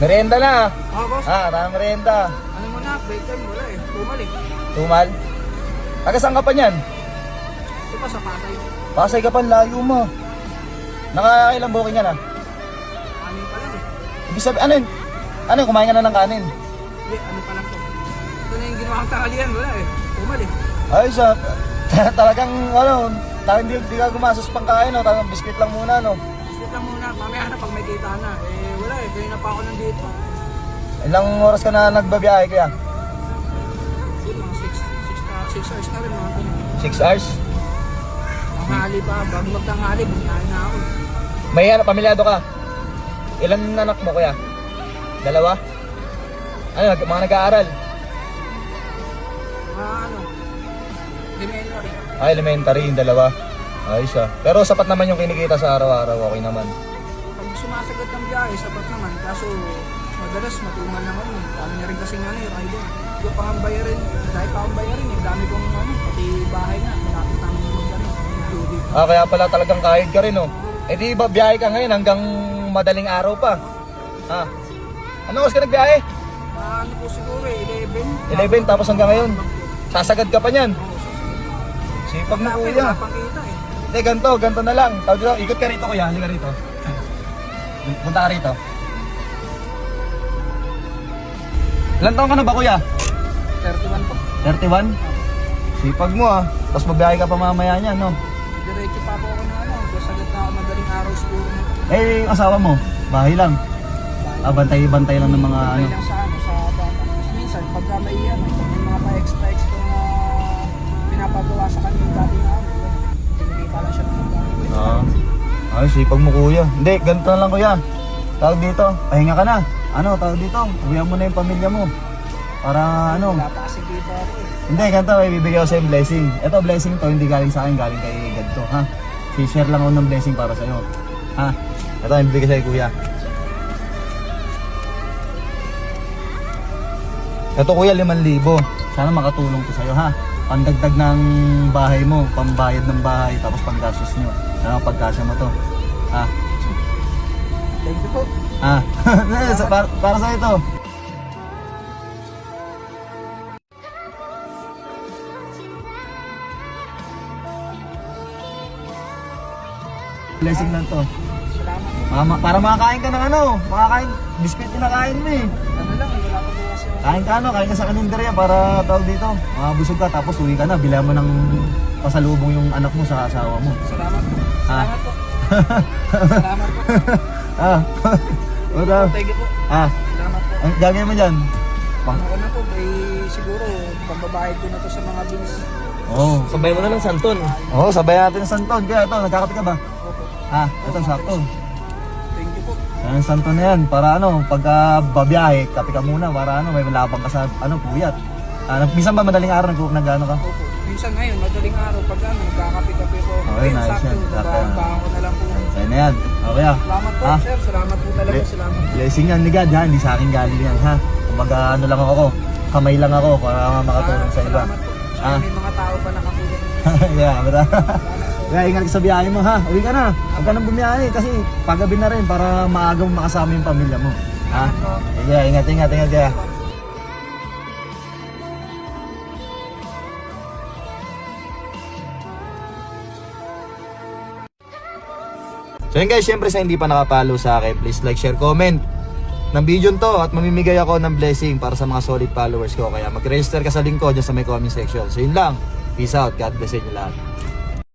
Merienda na. Oh, boss. Ah, tama merienda. Ano mo na, break time, wala eh. Bumalik. Tumal. Taga saan ka pa niyan? Ito pa sa patay. Pasay ka pa, layo mo. Nakakailang booking ka na? Amin pa lang eh. Ibig sabihin, ano yun? Ano yun, kumain ka na ng kanin? Hindi, ano pa lang to. Ito na yung ginawang tanghalian, wala eh. Bumalik. Ay, sa, talagang, ano, talagang di, di ka gumasos pang kain, no? Talagang biscuit lang muna, no? Sit lang muna, mamaya na pag may kita na. Eh, wala eh. Kaya na pa ako nandito. Ilang oras ka na nagbabiyahe kaya? Yun, mga 6 hours na rin mga ganun. 6 hours? Tanghali pa, bago magtanghali, bumiyahin na ako. May ano, pamilyado ka? Ilan anak mo kuya? Dalawa? Ano, mga nag-aaral? Mga ano, elementary. Ah, elementary yung dalawa. Ayos ah. Pero sapat naman yung kinikita sa araw-araw, okay naman. Pag sumasagot ng biyahe, sapat naman. Kaso, madalas matumal naman eh. Dami na rin kasi nga ano, yung idol. Hindi ko pa ang bayarin. Dahil pa akong bayarin eh. Dami kong ano, pati bahay na. Malapit namin yung mag included. Ah, kaya pala talagang kahit ka rin, oh. Eh di ba biyahe ka ngayon hanggang madaling araw pa? Ha? Ano oras ka nagbiyahe? Mga ano po siguro eh, 11. 11 tapos hanggang ngayon. Sasagad ka pa niyan. Sipag mo Lapit, kuya. wala pang kita eh. Hindi, ganito, ganito na lang. Tawag dito, ikot ka rito kuya, halika rito. Punta ka rito. Ilan taon ka na ba kuya? 31 po. 31? Sipag mo ah. Tapos magbiyahe ka pa mamaya niyan, no? Diretso pa po ako na ano. Sagot na ako madaling araw siguro na. Eh, yung asawa mo, bahay lang. Ah, bantay-bantay lang ng mga ano. lang sa ano, sa bata. Tapos minsan, pagka may pag may mga pa-extra-extra na pinapagawa sa kanya yung dati Ay, sipag mo kuya. Hindi, ganito na lang kuya. Tawag dito, pahinga ka na. Ano, tawag dito, uwihan mo na yung pamilya mo. Para ano, Wala pa kasi dito ako eh. hindi, ganito, may bibigyan ko sa'yo blessing. Ito, blessing to, hindi galing sa akin, galing kay God to, ha? Si-share lang ako ng blessing para sa'yo. Ha? Ito, yung bibigyan sa'yo kuya. Ito kuya, 5,000. Sana makatulong to sa'yo, ha? Pandagdag ng bahay mo, pambayad ng bahay, tapos panggastos nyo. Sana pagkasya mo to. Ha? Thank you po. Ha? Sa- para, para sa'yo to. Blessing lang to. Salamat. Mama, para makakain ka ng ano, makakain, biscuit na kain mo eh. Kain ka ano, kain ka sa kaninderya para tawag dito. Makabusog ka tapos uwi ka na, bilhan mo ng pasalubong yung anak mo sa asawa mo. Salamat po. Ah. Salamat po. Salamat po. ah, o daw. Thank you po. Ah, Salamat po. ang gagawin mo dyan? Pang, Ako na po, may siguro, pambabayad ko na to sa mga bills. oh. Sabay mo na ng santon. Oo, sabay natin ng santon. Kaya ito, nagkakape ka ba? Opo. Ha, ito, sakto. Yan, santon na yan. Para ano, pagka babiyahe, kape ka muna. Para ano, may malabang ka sa, ano, puyat. Ah, nag- minsan ba madaling araw nag, nag ano ka? Opo. Minsan ngayon, madaling araw, pag ano, nagkakape-kape po. Okay, Ayun, nice sakto, yan. Sakto yan. nagbabaon ko na lang po. Sa'yo na yan. Okay ah. Salamat po, Ah. sir. Salamat po talaga. Ble- Salamat. Blessing yan ni God ha, hindi sa akin galing yan ha. Kumbaga ano lang ako, kamay lang ako para makatulong sa iba. Salamat po. Sana Ah. may mga tao pa nakatulong. Bata. Salamat po. Kaya ingat ka sa biyahe mo ha. Uwi ka na. Huwag ka nang bumiyahe kasi paggabi na rin para maaga mo makasama yung pamilya mo. Ha? Kaya, ingat, ingat, ingat kaya. So yun guys, syempre sa hindi pa nakapalo sa akin, please like, share, comment ng video to at mamimigay ako ng blessing para sa mga solid followers ko. Kaya mag-register ka sa link ko dyan sa may comment section. So yun lang. Peace out. God bless inyo lahat.